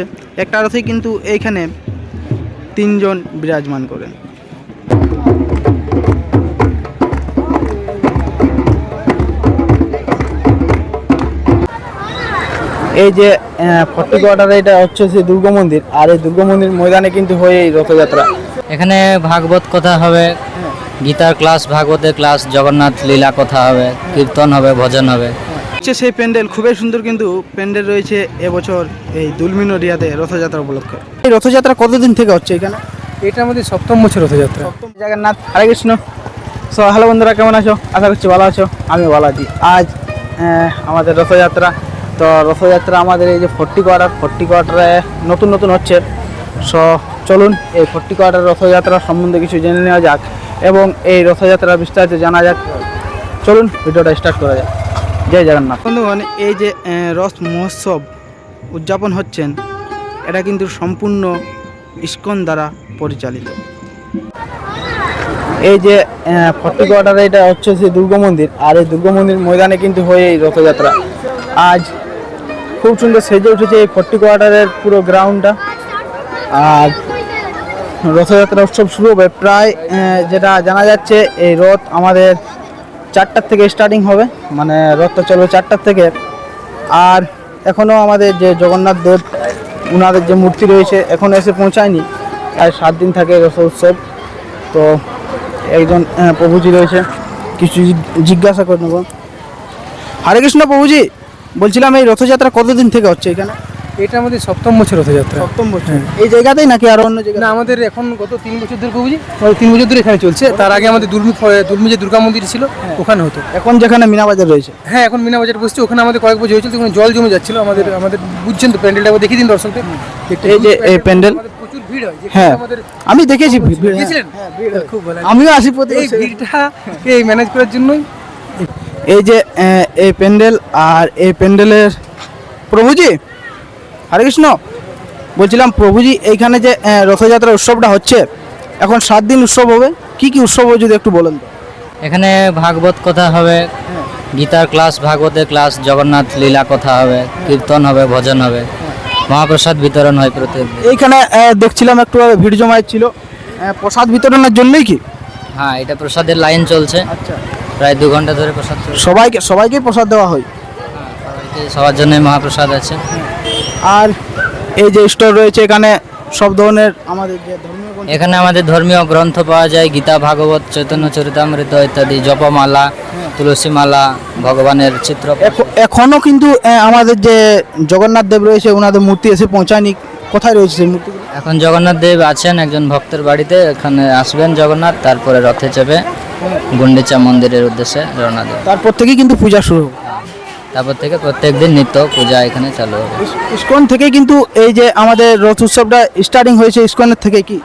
হচ্ছে একটা রথেই কিন্তু এইখানে তিনজন বিরাজমান করেন এই যে ফর্টি কোয়ার্টারে এটা হচ্ছে সেই দুর্গা মন্দির আর এই দুর্গা মন্দির ময়দানে কিন্তু হয় এই রথযাত্রা। এখানে ভাগবত কথা হবে গীতার ক্লাস ভাগবতের ক্লাস জগন্নাথ লীলা কথা হবে কীর্তন হবে ভজন হবে। হচ্ছে সেই প্যান্ডেল খুবই সুন্দর কিন্তু প্যান্ডেল রয়েছে এবছর এই দুলমিনো রিয়াতে রথযাত্রা উপলক্ষে। এই রথযাত্রা কতদিন থেকে হচ্ছে এখানে? এটা আমাদের সপ্তম বছর রথযাত্রা। সপ্তম জগন্নাথ হরে কৃষ্ণ। সো হ্যালো বন্ধুরা কেমন আছো? আশা করছি ভালো আছো আমি ভালো আছি। আজ আমাদের রথযাত্রা। তো রথযাত্রা আমাদের এই যে ফোর্টি কোয়ার্টার ফোর্টি কোয়ার্টারে নতুন নতুন হচ্ছে। সো চলুন এই ফোর্টি কোয়ার্টার রথযাত্রা সম্বন্ধে কিছু জেনে নেওয়া যাক এবং এই রথযাত্রা বিস্তারিত জানা যাক। চলুন ভিডিওটা স্টার্ট করা যাক। জয় জগন্নাথ। বন্ধুগণ এই যে রথ মহোৎসব উদযাপন হচ্ছেন এটা কিন্তু সম্পূর্ণ ইস্কন দ্বারা পরিচালিত। এই যে ফর্টি কোয়ার্টারে এটা হচ্ছে সেই দুর্গা মন্দির আর এই দুর্গা মন্দির ময়দানে কিন্তু হয় এই রথযাত্রা। আজ খুব সুন্দর সেজে উঠেছে এই ফর্টি কোয়ার্টারের পুরো গ্রাউন্ডটা। আর রথযাত্রা উৎসব শুরু হবে প্রায় যেটা জানা যাচ্ছে এই রথ আমাদের চারটার থেকে স্টার্টিং হবে মানে রথটা চলবে চারটার থেকে। আর এখনও আমাদের যে জগন্নাথ দেব ওনাদের যে মূর্তি রয়েছে এখনও এসে পৌঁছায়নি। আর সাত দিন থাকে রথ উৎসব। তো একজন প্রভুজি রয়েছে, কিছু জিজ্ঞাসা করে নেব। হরে কৃষ্ণ প্রভুজি, বলছিলাম এই রথযাত্রা কতদিন থেকে হচ্ছে এখানে? এটা আমাদের সপ্তম বছর রথযাত্রা। সপ্তম বছর। এই জায়গাতেই নাকি আরও অন্য না আমাদের এখন গত তিন বছর ধরে ওই তিন বছর ধরে এখানে চলছে। তার আগে আমাদের দুর্মি দুর্মি যে দুর্গা মন্দির ছিল ওখানে হতো। এখন যেখানে মিনা বাজার রয়েছে। হ্যাঁ এখন মিনা বাজার বসছে ওখানে আমাদের কয়েক বছর হয়েছিল ওখানে জল জমে যাচ্ছিল আমাদের আমাদের বুঝছেন তো প্যান্ডেলটা দেখিয়ে দিন দর্শকদের। এই যে এই প্যান্ডেল প্রচুর ভিড় হয় হ্যাঁ। আমি দেখেছি ভিড়, হ্যাঁ। খুব ভালো। আমিও আসি প্রতি এই ভিড়টা এই ম্যানেজ করার জন্যই। এই যে এই প্যান্ডেল আর এই প্যান্ডেলের প্রভুজি হরে কৃষ্ণ। বলছিলাম প্রভুজি এইখানে যে রথযাত্রা উৎসবটা হচ্ছে এখন সাত দিন উৎসব হবে কি কি উৎসব হবে যদি একটু বলেন তো? এখানে ভাগবত কথা হবে গীতার ক্লাস ভাগবতের ক্লাস জগন্নাথ লীলা কথা হবে কীর্তন হবে ভজন হবে মহাপ্রসাদ বিতরণ হয় প্রত্যেক এইখানে দেখছিলাম একটু ভিড় জমায়েত ছিল প্রসাদ বিতরণের জন্যই কি? হ্যাঁ এটা প্রসাদের লাইন চলছে। আচ্ছা। প্রায় দু ঘণ্টা ধরে প্রসাদ সবাইকে সবাইকে প্রসাদ দেওয়া হয়। সবার জন্য মহাপ্রসাদ আছে। আর এই যে স্টোর রয়েছে এখানে সব ধরনের আমাদের যে ধর্মীয় গ্রন্থ- এখানে আমাদের ধর্মীয় গ্রন্থ পাওয়া যায় গীতা ভাগবত চৈতন্য চরিতামৃত ইত্যাদি জপমালা তুলসী মালা ভগবানের চিত্র এখ- এখনও কিন্তু আহ, আমাদের যে জগন্নাথ দেব রয়েছে ওনাদের মূর্তি এসে পৌঁছায়নি। কোথায় রয়েছে সেই মূর্তি? এখন জগন্নাথ দেব আছেন একজন ভক্তের বাড়িতে এখানে আসবেন জগন্নাথ তারপরে রথে চেপে গুন্ডিচা মন্দিরের উদ্দেশ্যে রওনা দেবে তারপর থেকেই কিন্তু পূজা শুরু হবে। তারপর থেকে প্রত্যেক দিন নিত্য পূজা এখানে চালু হবে। ইস্কন থেকে কিন্তু এই যে আমাদের রথ উৎসবটা স্টার্টিং হয়েছে ইস্কনের থেকে কি?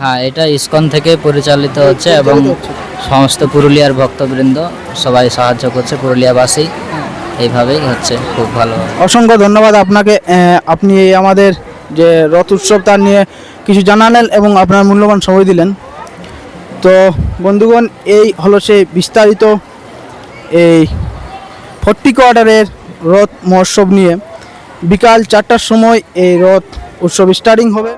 হ্যাঁ এটা ইস্কন থেকে পরিচালিত হচ্ছে এবং সমস্ত পুরুলিয়ার ভক্তবৃন্দ সবাই সাহায্য করছে পুরুলিয়াবাসী। এইভাবেই হচ্ছে খুব ভালো। অসংখ্য ধন্যবাদ আপনাকে আপনি এই আমাদের যে রথ উৎসব তার নিয়ে কিছু জানালেন এবং আপনার মূল্যবান সময় দিলেন। তো বন্ধুগণ এই হলো সেই বিস্তারিত এই ফর্টি কোয়ার্টারের রথ মহোৎসব নিয়ে বিকাল চারটার সময় এই রথ উৎসব স্টার্টিং হবে।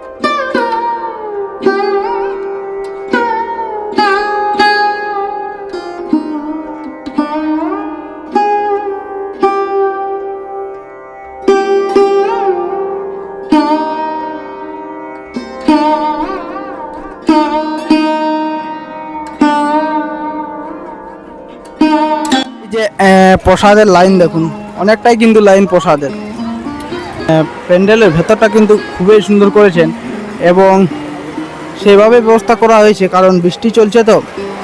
যে প্রসাদের লাইন দেখুন। অনেকটাই কিন্তু লাইন প্রসাদের। প্যান্ডেলের ভেতরটা কিন্তু খুবই সুন্দর করেছেন এবং সেভাবে ব্যবস্থা করা হয়েছে, কারণ বৃষ্টি চলছে তো,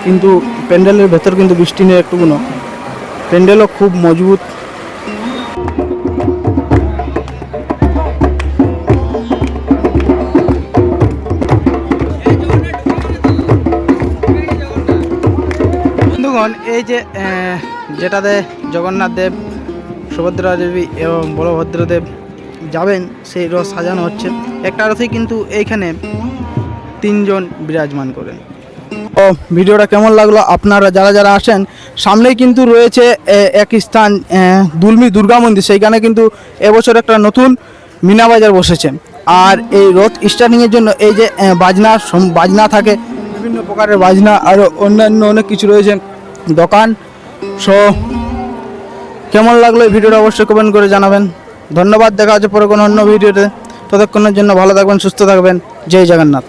কিন্তু প্যান্ডেলের ভেতর কিন্তু বৃষ্টি নেই একটুকুনো। প্যান্ডেলও খুব মজবুত। এই যে যেটাতে জগন্নাথ দেব, সুভদ্রা দেবী এবং বলভদ্রদেব যাবেন, সেই রথ সাজানো হচ্ছে। একটা রথেই কিন্তু এইখানে তিনজন বিরাজমান করেন। ও ভিডিওটা কেমন লাগল? আপনারা যারা যারা আসেন, সামনেই কিন্তু রয়েছে এক স্থান দুলমি দুর্গা মন্দির। সেইখানে কিন্তু এবছর একটা নতুন মিনা বাজার বসেছে। আর এই রথ স্টার্টিংয়ের জন্য এই যে বাজনা বাজনা থাকে, বিভিন্ন প্রকারের বাজনা আরও অন্যান্য অনেক কিছু রয়েছে। দোকান সো কেমন লাগল এই ভিডিওটা অবশ্যই কমেন্ট করে জানাবেন। ধন্যবাদ, দেখা হচ্ছে পরে কোনো অন্য ভিডিওতে। ততক্ষণের জন্য ভালো থাকবেন, সুস্থ থাকবেন। জয় জগন্নাথ।